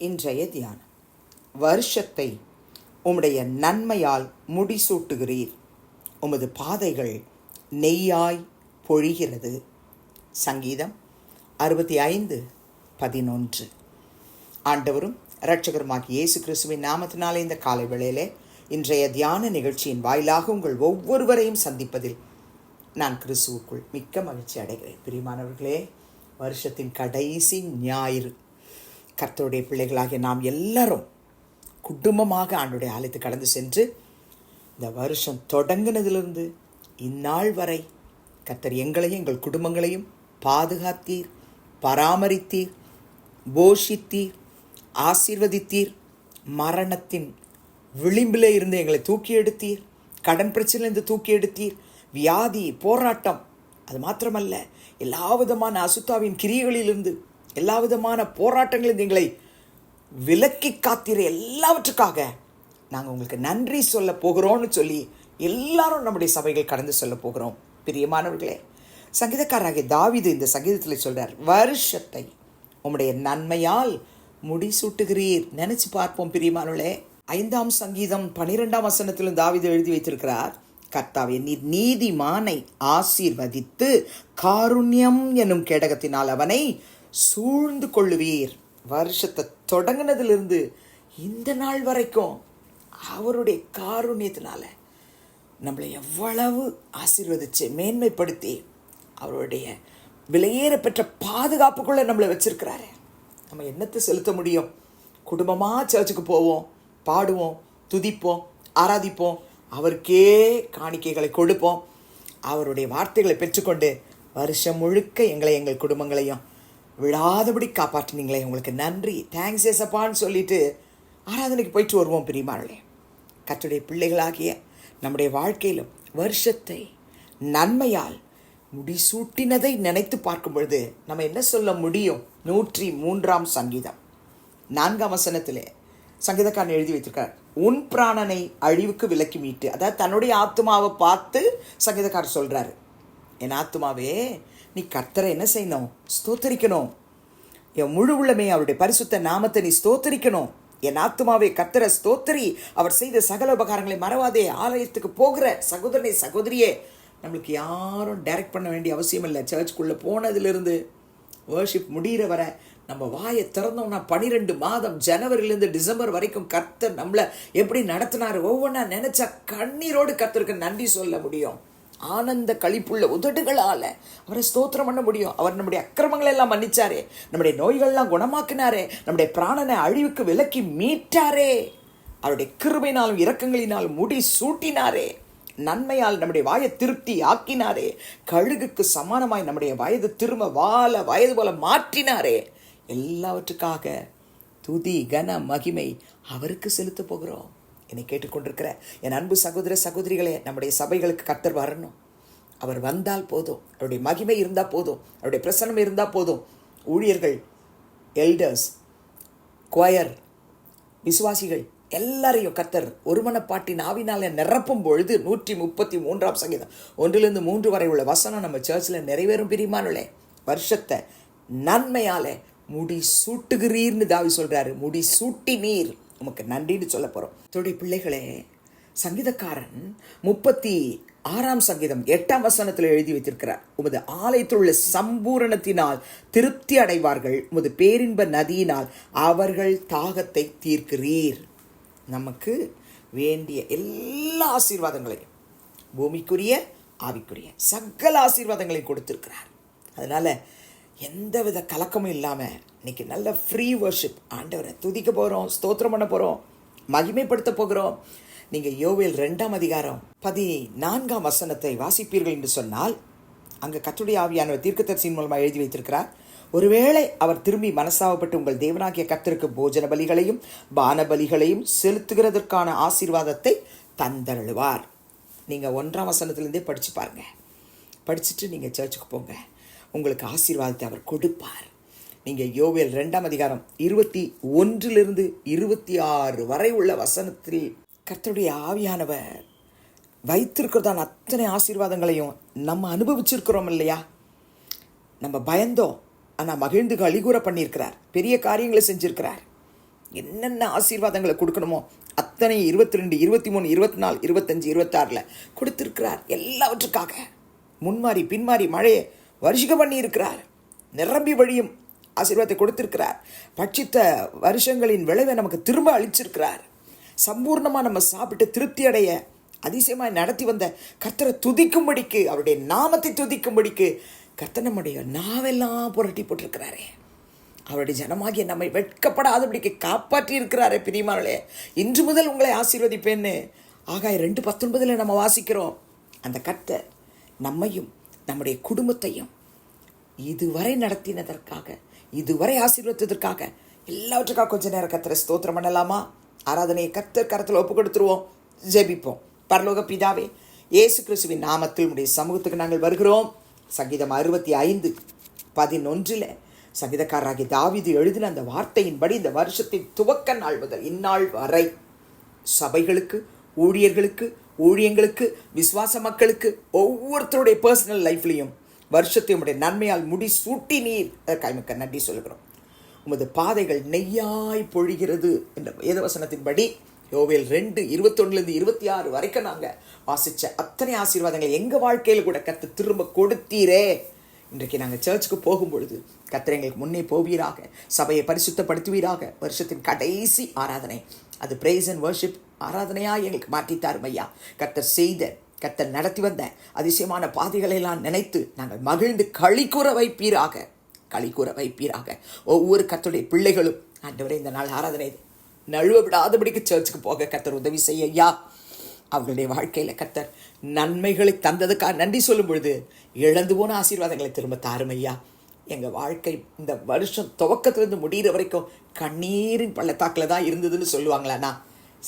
இன்றைய தியானம். வருஷத்தை உம்முடைய நன்மையால் முடிசூட்டுகிறீர். உமது பாதைகள் நெய்யாய் பொழிகிறது. சங்கீதம் அறுபத்தி ஐந்து பதினொன்று. ஆண்டவரும் இரட்சகருமாகி இயேசு கிறிஸ்துவின் நாமத்தினாலே இந்த காலை வேளையிலே இன்றைய தியான நிகழ்ச்சியின் வாயிலாக உங்கள் ஒவ்வொருவரையும் சந்திப்பதில் நான் கிறிஸ்துவுக்குள் மிக்க மகிழ்ச்சி அடைகிறேன். பிரியமானவர்களே வருஷத்தின் கடைசி ஞாயிறு. கர்த்தருடைய பிள்ளைகளாகிய நாம் எல்லாரும் குடும்பமாக ஆண்டுடைய ஆலயத்தை கடந்து சென்று இந்த வருஷம் தொடங்கினதிலிருந்து இந்நாள் வரை கர்த்தர் எங்களையும் எங்கள் குடும்பங்களையும் பாதுகாத்தீர் பராமரித்தீர் போஷித்தீர் ஆசீர்வதித்தீர் மரணத்தின் விளிம்பிலே இருந்து எங்களை தூக்கி எடுத்தீர் கடன் பிரச்சனையிலிருந்து தூக்கி எடுத்தீர் வியாதி போராட்டம் அது மாத்திரமல்ல எல்லா விதமான அசுத்தாவின் கிரியைகளிலிருந்து எல்லா விதமான போராட்டங்களும் எங்களை விலக்கி காத்திர எல்லாவற்றுக்காக நாங்கள் உங்களுக்கு நன்றி சொல்ல போகிறோம்னு சொல்லி எல்லாரும் நம்முடைய சபைகள் கடந்து சொல்ல போகிறோம். பிரியமானவர்களே சங்கீதக்காரராகிய தாவிது இந்த சங்கீதத்தில் சொல்கிறார் வருஷத்தை உம்முடைய நன்மையால் முடிசூட்டுகிறீர். நினச்சி பார்ப்போம் பிரியமானவர்களே. ஐந்தாம் சங்கீதம் பனிரெண்டாம் வசனத்திலும் தாவிது எழுதி வைத்திருக்கிறார் கர்த்தாவே நீர் நீதிமானை ஆசீர்வதித்து காருண்யம் எனும் கேடகத்தினால் அவனை சூழ்ந்து கொள்ளுவீர். வருஷத்தை தொடங்கினதிலிருந்து இந்த நாள் வரைக்கும் அவருடைய காருண்யத்தினால நம்மளை எவ்வளவு ஆசீர்வதிச்சு மேன்மைப்படுத்தி அவருடைய விலையேற பெற்ற பாதுகாப்புக்குள்ளே நம்மளை வச்சிருக்கிறாரு. நம்ம என்னத்தை செலுத்த முடியும்? குடும்பமாக சர்ச்சுக்கு போவோம் பாடுவோம் துதிப்போம் ஆராதிப்போம் அவருக்கே காணிக்கைகளை கொடுப்போம். அவருடைய வார்த்தைகளை பெற்றுக்கொண்டு வருஷம் முழுக்க எங்களை எங்கள் குடும்பங்களையும் விழாதபடி காப்பாற்றினீங்களே உங்களுக்கு நன்றி. தேங்க்ஸ் ஏசப்பான்னு சொல்லிட்டு ஆராதனைக்கு போயிட்டு வருவோம் பிரியமானே கத்துடைய பிள்ளைகளாகிய நம்முடைய வாழ்க்கையிலும் வருஷத்தை நன்மையால் முடிசூட்டினதை நினைத்து பார்க்கும் பொழுது நம்ம என்ன சொல்ல முடியும்? நூற்றி மூன்றாம் சங்கீதம். நான்காம் வசனத்திலே சங்கீதக்காரன் எழுதி வைத்திருக்கார். உன் பிராணனை அழிவுக்கு விலக்கி மீட்டு. அதாவது தன்னுடைய ஆத்மாவை பார்த்து சங்கீதக்காரர் சொல்கிறாரு என் ஆத்மாவே நீ கர்த்தரை என்ன செய்யணும்? ஸ்தோத்தரிக்கணும். என் முழு உள்ளமே அவருடைய பரிசுத்த நாமத்தை நீ ஸ்தோத்தரிக்கணும். என் ஆத்மாவை கர்த்தரை ஸ்தோத்தரி. அவர் செய்த சகல உபகாரங்களை மறவாதே. ஆலயத்துக்கு போகிற சகோதரனை சகோதரியே நம்மளுக்கு யாரும் டைரக்ட் பண்ண வேண்டிய அவசியம் இல்லை. சர்ச்சுக்குள்ளே போனதுலேருந்து வேர்ஷிப் முடிகிற வரை நம்ம வாயை திறந்தோம்னா பனிரெண்டு மாதம் ஜனவரிலேருந்து டிசம்பர் வரைக்கும் கர்த்தர் நம்மளை எப்படி நடத்தினார்? ஒவ்வொன்றா நினச்சா கண்ணீரோடு கர்த்தருக்கு நன்றி சொல்ல முடியும். ஆனந்த கழிப்புள்ள உதடுகளால் அவரை ஸ்தோத்திரம் பண்ண முடியும். அவர் நம்முடைய அக்கிரமங்களை எல்லாம் மன்னிச்சாரே. நம்முடைய நோய்கள்லாம் குணமாக்கினாரே. நம்முடைய பிராணனை அழிவுக்கு விலக்கி மீட்டாரே. அவருடைய கிருபையினாலும் இரக்கங்களினாலும் முடி சூட்டினாரே. நன்மையால் நம்முடைய வாயை திருப்தி ஆக்கினாரே. கழுகுக்கு சமானமாய் நம்முடைய வயது திரும்ப வாழ வயது போல மாற்றினாரே. எல்லாவற்றுக்காக துதி கன மகிமை அவருக்கு செலுத்த போகிறோம். என்னை கேட்டுக்கொண்டிருக்கிற என் அன்பு சகோதர சகோதரிகளே நம்முடைய சபைகளுக்கு கத்தர் வரணும். அவர் வந்தால் போதும். அவருடைய மகிமை இருந்தால் போதும். அவருடைய பிரசனம் இருந்தால் போதும். ஊழியர்கள் எல்டர்ஸ் குவயர் விசுவாசிகள் எல்லாரையும் கத்தர் ஒருமனப்பாட்டின் ஆவினால் நிரப்பும் பொழுது நூற்றி முப்பத்தி மூன்றாம் சங்கீதம் ஒன்றிலிருந்து மூன்று வரை உள்ள வசனம் நம்ம சர்ச்சில் நிறைவேறும் பிரிமானுலே வருஷத்தை நன்மையால் முடி சூட்டுகிறீர்னு தாவி சொல்கிறாரு முடி சூட்டி நீர் உமக்கு நன்றின்னு சொல்ல போகிறோம் தொடைய பிள்ளைகளே சங்கீதக்காரன் முப்பத்தி ஆறாம் சங்கீதம் எட்டாம் வசனத்தில் எழுதி வைத்திருக்கிறார். உமது ஆலயத்தில் உள்ள சம்பூரணத்தினால் திருப்தி அடைவார்கள். உமது பேரின்ப நதியினால் அவர்கள் தாகத்தை தீர்க்கிறீர். நமக்கு வேண்டிய எல்லா ஆசீர்வாதங்களையும் பூமிக்குரிய ஆவிக்குரிய சகல ஆசீர்வாதங்களையும் கொடுத்திருக்கிறார். அதனால எந்தவித கலக்கமும் இல்லாமல் இன்னைக்கு நல்ல ஃப்ரீ வர்ஷிப் ஆண்டவரை துதிக்க போகிறோம் ஸ்தோத்திரம் பண்ண போகிறோம் மகிமைப்படுத்த போகிறோம். நீங்கள் யோவேல் ரெண்டாம் அதிகாரம் பதி நான்காம் வசனத்தை வாசிப்பீர்கள் என்று சொன்னால் அங்கே கத்துடைய ஆவியானவர் தீர்க்கதரிசியின் மூலமாக எழுதி வைத்திருக்கிறார் ஒருவேளை அவர் திரும்பி மனசாவப்பட்டு உங்கள் தேவனாகிய கத்திற்கு போஜன பலிகளையும் பான பலிகளையும் செலுத்துகிறதற்கான ஆசீர்வாதத்தை தந்தருளுவார். நீங்கள் ஒன்றாம் வசனத்திலேருந்தே படித்து பாருங்கள் படிச்சுட்டு நீங்கள் சர்ச்சுக்கு போங்க. உங்களுக்கு ஆசீர்வாதத்தை அவர் கொடுப்பார். நீங்கள் யோவேல் ரெண்டாம் அதிகாரம் இருபத்தி ஒன்றிலிருந்து இருபத்தி ஆறு வரை உள்ள வசனத்தில் கர்த்தருடைய ஆவியானவர் வைத்திருக்கிறதான அத்தனை ஆசீர்வாதங்களையும் நம்ம அனுபவிச்சிருக்கிறோம் இல்லையா? நம்ம பயந்தோம். ஆனால் மகிழ்ந்து கழிகூற பண்ணியிருக்கிறார். பெரிய காரியங்களை செஞ்சிருக்கிறார். என்னென்ன ஆசீர்வாதங்களை கொடுக்கணுமோ அத்தனை இருபத்தி ரெண்டு இருபத்தி மூணு இருபத்தி நாலு இருபத்தஞ்சு இருபத்தாறில் கொடுத்துருக்கிறார் எல்லாவற்றுக்காக. முன்மாறி பின்மாறி மழையை வருஷிக்க பண்ணியிருக்கிறார். நிரம்பி வழியும் ஆசீர்வாதத்தை கொடுத்திருக்கிறார். பட்சித்த வருஷங்களின் விளைவை நமக்கு திரும்ப அளிச்சிருக்கிறார். சம்பூர்ணமாக நம்ம சாப்பிட்டு திருப்தி அடைய அதிசயமாக நடத்தி வந்த கர்த்தரை துதிக்கும்படிக்கு அவருடைய நாமத்தை துதிக்கும்படிக்கு கர்த்தர் நம்முடைய நாவெல்லாம் புரட்டி போட்டிருக்கிறாரே. அவருடைய ஜனமாகிய நம்மை வெட்கப்படாதபடிக்கு காப்பாற்றி இருக்கிறாரே பிரியமானே இன்று முதல் உங்களை ஆசீர்வதிப்பேன்னு ஆகாய ரெண்டு பத்தொன்பதில் நம்ம வாசிக்கிறோம். அந்த கர்த்தர் நம்மையும் நம்முடைய குடும்பத்தையும் இதுவரை நடத்தினதற்காக இதுவரை ஆசீர்வதித்ததற்காக எல்லாவற்றுக்காக கொஞ்ச நேரம் கத்திர ஸ்தோத்திரம் பண்ணலாமா? ஆராதனையை கத்தர் கரத்தில் ஒப்பு கொடுத்துருவோம் ஜெபிப்போம். பரலோக பிதாவே இயேசு கிறிஸ்துவின் நாமத்தில் உடைய சமூகத்துக்கு நாங்கள் வருகிறோம். சங்கீதம் அறுபத்தி ஐந்து பதினொன்றில் சங்கீதக்காரராகிய தாவிது எழுதின அந்த வார்த்தையின்படி இந்த வருஷத்தின் துவக்க நாள் முதல் இந்நாள் வரை சபைகளுக்கு ஊழியர்களுக்கு ஊழியங்களுக்கு விசுவாச மக்களுக்கு ஒவ்வொருத்தருடைய பர்சனல் லைஃப்லையும் வருஷத்தை உடைய நன்மையால் முடி சூட்டி நீர். அதற்காக மிக்க நன்றி சொல்கிறோம் உமது பாதைகள் நெய்யாய் பொழிகிறது என்ற வேதவசனத்தின்படி யோவேல் ரெண்டு இருபத்தொன்னுலேருந்து இருபத்தி ஆறு வரைக்கும் நாங்கள் வாசித்த அத்தனை ஆசீர்வாதங்களை எங்கள் வாழ்க்கையில் கூட கற்று திரும்ப கொடுத்தீரே. இன்றைக்கு நாங்கள் சர்ச்சுக்கு போகும்பொழுது கத்திர எங்களுக்கு முன்னே போவீராக சபையை பரிசுத்தப்படுத்துவீராக வருஷத்தின் கடைசி ஆராதனை. அது பிரேஸ் அண்ட் வர்ஷிப் ஆராதனையாக எங்களுக்கு மாற்றித்தாரும் ஐயா கத்தர் செய்த கத்தர் நடத்தி வந்த அதிசயமான பாதைகளெல்லாம் நினைத்து நாங்கள் மகிழ்ந்து களி கூற வைப்பீராக களி கூற வைப்பீராக. ஒவ்வொரு கத்தருடைய பிள்ளைகளும் ஆண்டவரே இந்த நாள் ஆராதனை நழுவ விடாதபடிக்கு சர்ச்சுக்கு போக கத்தர் உதவி செய்ய ஐயா. அவர்களுடைய வாழ்க்கையில் கத்தர் நன்மைகளை தந்ததுக்காக நன்றி சொல்லும் பொழுது இழந்து போன ஆசீர்வாதங்களை திரும்ப தாரும் ஐயா. எங்கள் வாழ்க்கை இந்த வருஷம் துவக்கத்திலிருந்து முடிகிற வரைக்கும் கண்ணீரின் பள்ளத்தாக்கில் தான் இருந்ததுன்னு சொல்லுவாங்களாண்ணா.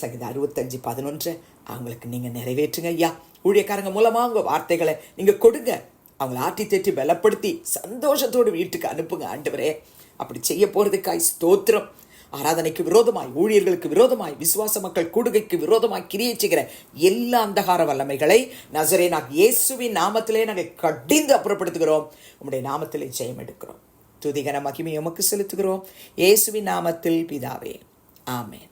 சங்கீதம் அறுபத்தஞ்சு பதினொன்று. அவங்களுக்கு நீங்கள் நிறைவேற்றுங்க ஐயா. ஊழியக்காரங்க மூலமாக உங்கள் வார்த்தைகளை நீங்கள் கொடுங்க. அவங்கள ஆட்டி தேற்றி பலப்படுத்தி சந்தோஷத்தோடு வீட்டுக்கு அனுப்புங்க ஆண்டவரே. அப்படி செய்ய போகிறதுக்காய் ஸ்தோத்திரம். ஆராதனைக்கு விரோதமாய் ஊழியர்களுக்கு விரோதமாய் விசுவாச மக்கள் கூடுகைக்கு விரோதமாய் கிரியை செய்கிற எல்லா அந்தகார வல்லமைகளை நசரே நாங்கள் இயேசுவின் நாமத்திலே நாங்கள் கடிந்து அப்புறப்படுத்துகிறோம். உங்களுடைய நாமத்திலே ஜெயம் எடுக்கிறோம். துதிகன மகிமை உமக்கு செலுத்துகிறோம். இயேசுவின் நாமத்தில் பிதாவே. ஆமேன்.